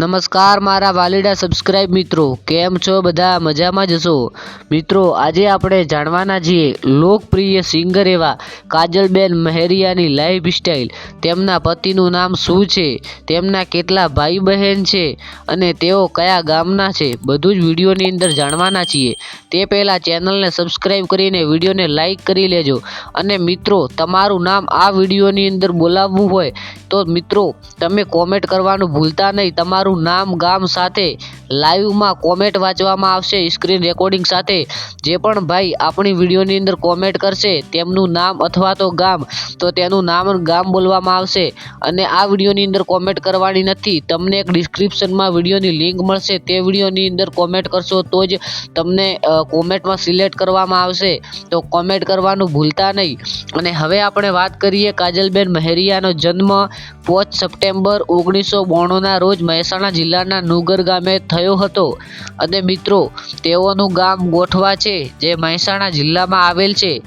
નમસ્કાર, મારા વાલીડા સબસ્ક્રાઇબ મિત્રો. કેમ છો બધા? મજામાં જશો મિત્રો, આજે આપણે જાણવાના છીએ, લોકપ્રિય સિંગર એવા કાજલબેન મહેરિયાની લાઈફ સ્ટાઈલ તેમના પતિનું નામ શું છે? તેમના કેટલા ભાઈ બહેન છે? અને તેઓ કયા ગામના છે? બધું જ વિડીયોની અંદર જાણવાના છીએ. તે પહેલાં ચેનલને સબસ્ક્રાઇબ કરીને વિડીયોને લાઇક કરી લેજો. અને મિત્રો, તમારું નામ આ વિડીયોની અંદર બોલાવવું હોય તો મિત્રો તમે કોમેન્ટ કરવાનું ભૂલતા નહીં. તમારું નામ ગામ સાથે લાઈવમાં કોમેન્ટ વાંચવામાં આવશે. સ્ક્રીન રેકોર્ડિંગ સાથે જે પણ ભાઈ આપણી વિડીયોની અંદર કોમેન્ટ કરશે, તેમનું નામ અથવા તો ગામ, તો તેનું નામ ગામ બોલવામાં આવશે. અને આ વિડીયોની અંદર કોમેન્ટ કરવાની નથી. તમને એક ડિસ્ક્રિપ્શનમાં વિડીયોની લિંક મળશે. તે વિડીયોની અંદર કોમેન્ટ કરશો તો જ તમને કોમેન્ટમાં સિલેક્ટ કરવામાં આવશે. તો કોમેન્ટ કરવાનું ભૂલતા નહીં. અને હવે આપણે વાત કરીએ કાજલબેન મહેરિયાનો જન્મ પાંચ સપ્ટેમ્બર ઓગણીસો બોણુંના રોજ મહેસાણા જિલ્લાના નુગર ગામે થયો. હતો. અને મિત્રો, તેઓનું ગામ ગોઠવા છે, જે મહેસાણા જિલ્લામાં આવેલ છે.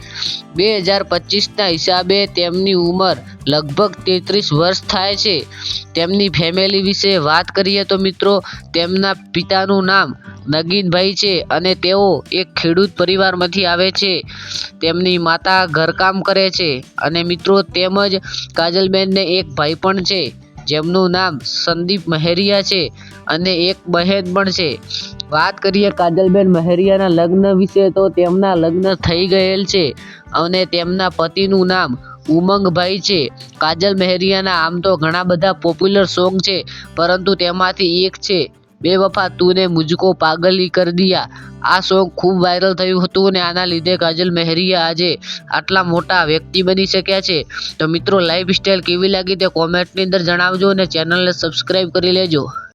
બે હજાર પચીસના હિસાબે તેમની ઉંમર લગભગ તેત્રીસ વર્ષ થાય છે. તેમની ફેમિલી વિશે વાત કરીએ તો મિત્રો, તેમના પિતાનું નામ નગીનભાઈ છે અને તેઓ એક ખેડૂત પરિવારમાંથી આવે છે. તેમની માતા ઘરકામ કરે છે અને મિત્રો, તેમજ કાજલબેનને એક ભાઈ પણ છે. જેમનું નામ સંદીપ મહેરિયા છે અને એક બહેન પણ છે. વાત કરીએ કાજલબેન મહેરિયાના લગ્ન વિશે તો તેમના લગ્ન થઈ ગયેલ છે અને તેમના પતિનું નામ ઉમંગભાઈ છે. કાજલ મહેરિયાના આમ તો ઘણા બધા પોપ્યુલર સોંગ છે, પરંતુ તેમાંથી એક છે બેવફા તૂને મુજકો પાગલી કર દિયા. આ સોંગ ખૂબ વાયરલ થયું હતું અને આના લીધે કાજલ મહેરિયા આજે આટલા મોટા વ્યક્તિ બની શક્યા છે. તો મિત્રો લાઈફ સ્ટાઈલ કેવી લાગી તે કોમેન્ટની અંદર જણાવજો અને ચેનલને સબસ્ક્રાઈબ કરી લેજો.